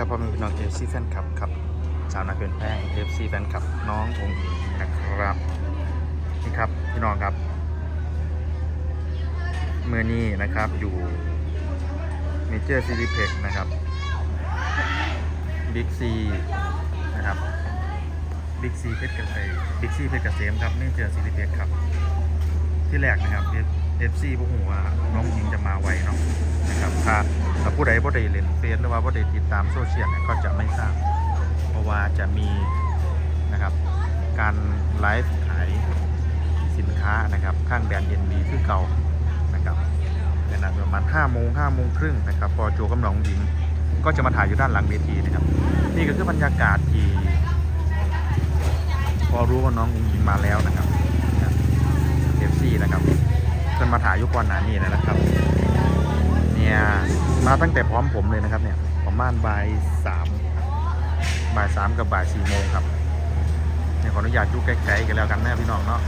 ครับพ่อแม่พี่น้องเอฟซีแฟนคลับครับสาวนาเป็นแป้งเอฟซีแฟนคลับน้ององค์หญิงนะครับนี่ครับพี่น้องครับเมื่อนี้นะครับอยู่เมเจอร์ซีรีเพกนะครับบิ๊กซีนะครับบิ๊กซีเพชรเกษมบิ๊กซีเพชรเกษมครับเมเจอร์ซีรีเพกครับที่แรกนะครับ เอฟซีพวกหัวน้องหญิงจะมาไวเนาะนะครับถ้าถ้าผู้ใดผู้ใดเล่นเฟซหรือว่าผู้ใดติดตามโซเชียลเนี่ยก็จะไม่ทราบเพราะว่าจะมีนะครับการไลฟ์ขายสินค้านะครับข้างแดนเอ็นบีคือเก่านะครับเวลาประมาณ5โมง5โมงครึ่งนะครับพอโจกับน้องหญิงก็จะมาถ่ายอยู่ด้านหลังเวทีนะครับ นี่ก็คือบรรยากาศที่พอรู้ว่าน้องหญิงมาแล้วนะครับเอฟซีนะครับ เพิ่นมาถ่ายยุก่อนหนานี่นะครับ เนี่ยมาตั้งแต่พร้อมผมเลยนะครับเนี่ยประมาณบ่ายสามบ่ายสามกับบ่ายสี่โมงครับเนี่ยขออนุญาตยุไกลๆกันแล้วกันนะพี่น้องเนาะ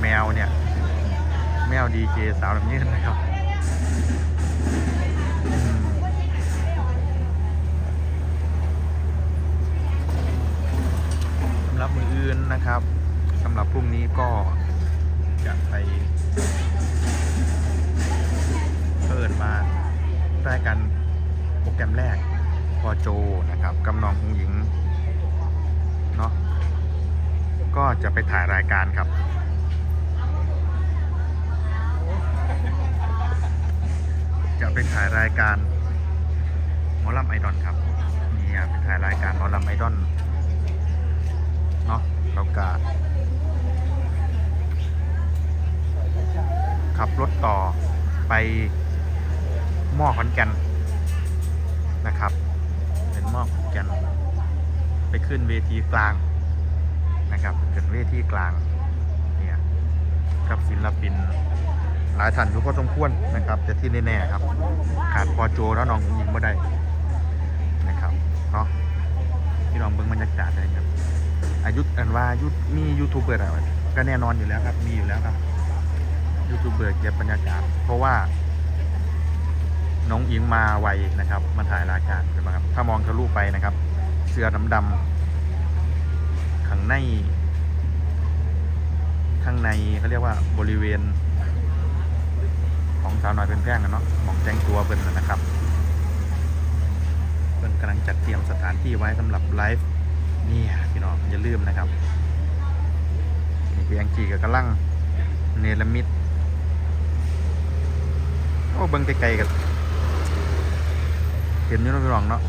แมวเนี่ยแมวดีเจสาวแบบนี้นะครับสำหรับมืออื่นนะครับสำหรับพรุ่งนี้ก็ นะครับกำนององหญิงเนาะก็จะไปถ่ายรายการครับ จะไปถ่ายรายการหมอลำไอดอลครับนี่ไปถ่ายรายการหมอลำไอดอลเนาะแล้วก็ขับรถต่อไปหม้อขอนแก่นนะครับ เป็นหม้อ ก่นไปขึ้นเวทีกลางนะครับขึ้นเวทีกลางเนี่ยกับศิลปินหลายท่านอยู่พอสมควรนะครับแต่ที่แน่ๆครับขาดพอโจแล้วน้องหญิงไม่ได้นะครับเนาะพี่น้องเบิ่งบรรยากาศได้ครับ อายุอันว่ายุมียูทูบเบอร์อะไรก็แน่นอนอยู่แล้วครับมีอยู่แล้วครับยูทูบเบอร์เก็บบรรยากาศเพราะว่า น้องอิงมาไวนะครับ มาถ่ายรายการใช่ไหมครับ ถ้ามองทะลุไปนะครับ เสื้อดำดำข้างใน ข้างในเขาเรียกว่าบริเวณ ของสาวน้อยเป็นแพร่งกันเนาะมองแต่งตัวเป็นนะครับเพิ่นกำลังจัดเตรียมสถานที่ไว้สำหรับไลฟ์เนี่ยพี่น้องอย่าลืมนะครับนี่พี่แองจีกับกำลังเนรมิตโอ้เบิ่งไกลๆกัน เห็นอยู่เนาะพี่น้องเนาะ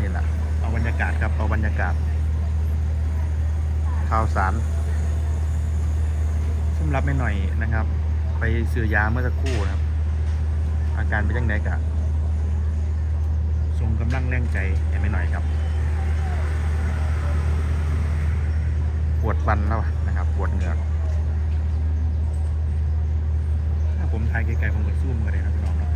นี่แหละเอาบรรยากาศครับเอาบรรยากาศข่าวสารสำหรับไม่หน่อยนะครับ ไปซื้อยาเมื่อสักครู่นะครับ อาการเป็นยังไงกะทรงกำลังแรงใจยังไม่หน่อยครับ ปวดฟันแล้วนะครับ ปวดเหงือกถ้าผมถ่ายไกลๆผมก็ซูมกันเลยนะพี่น้องเนาะ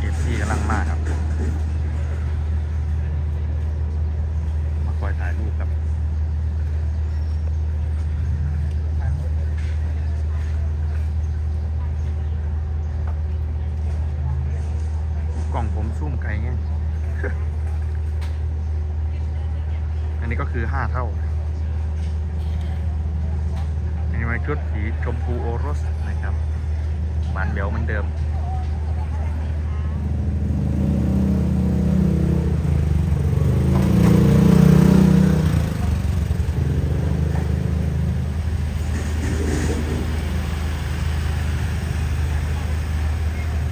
เอฟซีกำลังมากครับ มาคอยถ่ายรูปครับ กล่องผมซุ่มไกลไง อั นี้ก็คือห้าเท่าอันนี้มาชุดสีชมพูโอรสนะครับหวานเบลเหมือนเดิม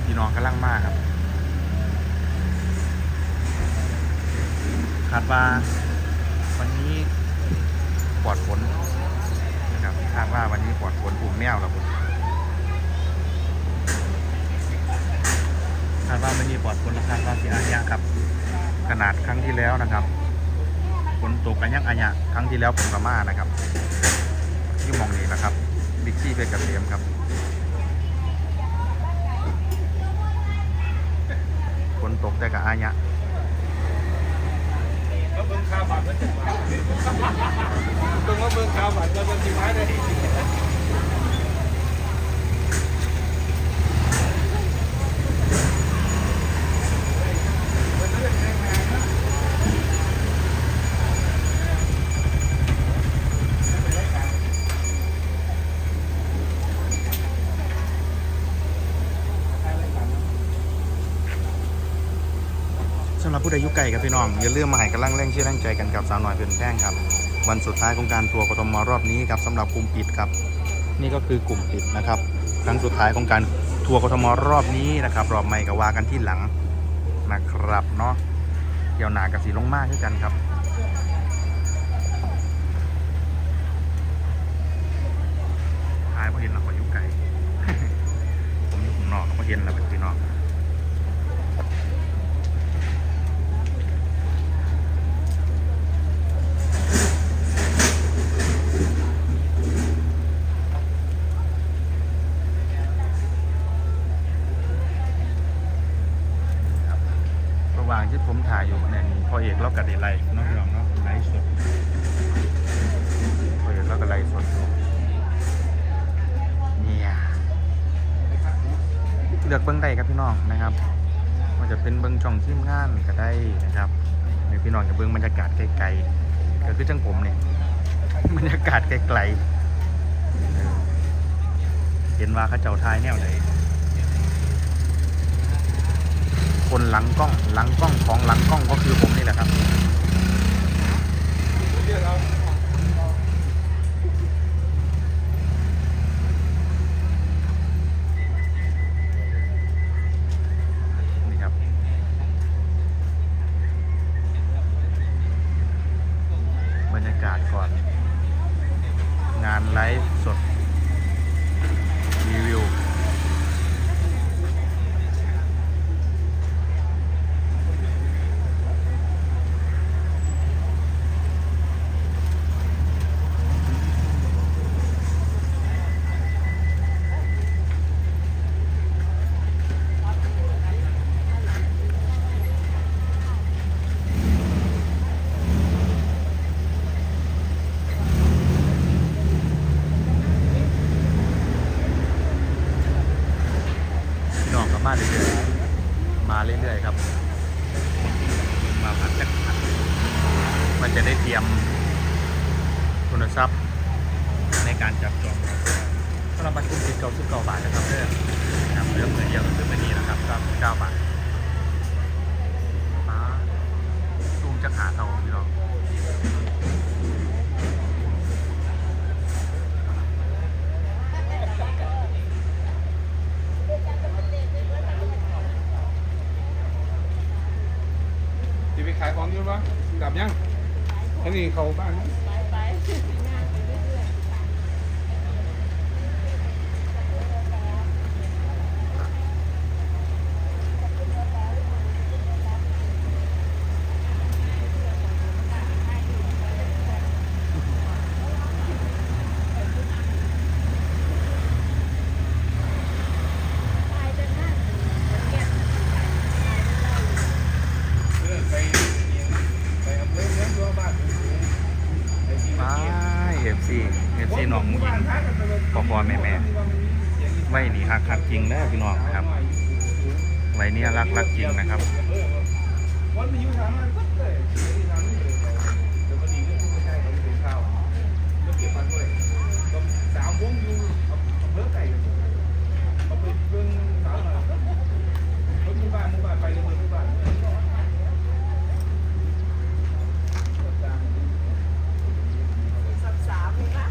พี่น้องกำลังมากครับคาดว่า วันนี้ปลอดฝนนะครับคาดว่าวันนี้ปลอดฝนปุ่มแมวแล้วผมคาดว่าวันนี้ปลอดฝนและคาดว่าสิอาญะครับ ขนาดครั้งที่แล้วนะครับฝนตกกันยังอาญะครั้งที่แล้วผมกับมานะครับที่มองนี้นะครับบิ๊กซีเพชรเกษมครับฝนตกแต่กับอายะ ก็เบิ่งข่าวบัตรมันจะมาตรงว่าเบิ่งข่าวบัตรมันจะมาได้ ผู้ใดยุไก่กับพี่น้องอย่าลืมมาให้กำลังแรงเชื่อแรงใจกันกับสาวหน่อยเพื่อนแป้งครับ วันสุดท้ายของการทัวร์กทมรอบนี้ครับสำหรับกลุ่มปิดครับ นี่ก็คือกลุ่มปิดนะครับครั้งสุดท้ายของการทัวร์กทมรอบนี้นะครับรอบใหม่ก็ว่ากันที่หลังนะครับเนาะเดี๋ยวหนากับสีลงมากด้วยกันครับท้ายพอเห็นเราก็อยุไก่ผมอยู่ผมนอกก็เห็นแล้วเป็นพี่น้อง ครับระหว่างที่ผมถ่ายอยู่เนี่ยพอเอกเรากัดไลฟ์เน้องพี่น้องเนาะไลฟ์สดพอเอกเราก็ไลฟ์สดอยู่เนี่ยเลือกเบิ้งได้ครับ พี่น้องนะครับมันจะเป็นเบิ้งช่องทีมงานก็ได้นะครับหรือพี่น้องจะเบิ้งบรรยากาศไกลๆก็คือจังผมเนี่ยบรรยากาศไกลๆเออเห็นว่าเขาเจ้าทายแนวไหนคนหลังกล้องหลังกล้องของหลังกล้องก็คือผมนี่แหละครับ เรียกเอา นี่ครับ บรรยากาศก่อน งานไลฟ์สด รีวิว พี่น้องก็มาเรื่อยๆ มาเรื่อยๆครับ มาผัดกันผัดมันจะได้เตรียม ทุนทรัพย์ในการจับจองสำหรับบัตรกลุ่มสิบเก้าสิบเก้าบาทนะครับเด้อนะครับเรื่องเงินเดียวคือไม่ดีนะครับก้าสิบเก้าบาทมาซูมจะขาเท่าพี่น้องจะไปขายของอยู่ปะกลับยังอันนี้เขาบ้านนะ เดินไปไปอำเภอเมืองตัวบ้านไอ้ที่ ไปเอฟซี เอฟซีน้องมุยิงพ่อพ่อแม่แม่ไว้นี่ฮักฮักจริงนะพี่น้องนะครับไว้เนี่ยรักรักจริงนะครับ วันไปอยู่ทางนั้นปั๊บเลยที่ทางนี้เลยเดี๋ยวพอดีก็ไม่ใช่เขาเป็นข้าวแล้วเก็บมันด้วยก็สามวงอยู่อำเภอไก่กันเอาไปเบิ่งสาวหน่อยรถหมู่บ้านหมู่บ้านไปเลยหมู่บ้าน สับสามเลยนะ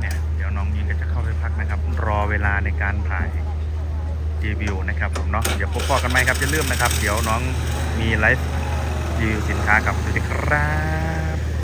เนี่ยเดี๋ยวน้องยิงก็จะเข้าไปพักนะครับ รอเวลาในการถ่าย รีวิวนะครับผมเนาะเดี๋ยวพบกันไหมครับจะเลื่อมนะครับ เดี๋ยวน้องมีไลฟ์รีวิวสินค้ากับสวัสดีครับ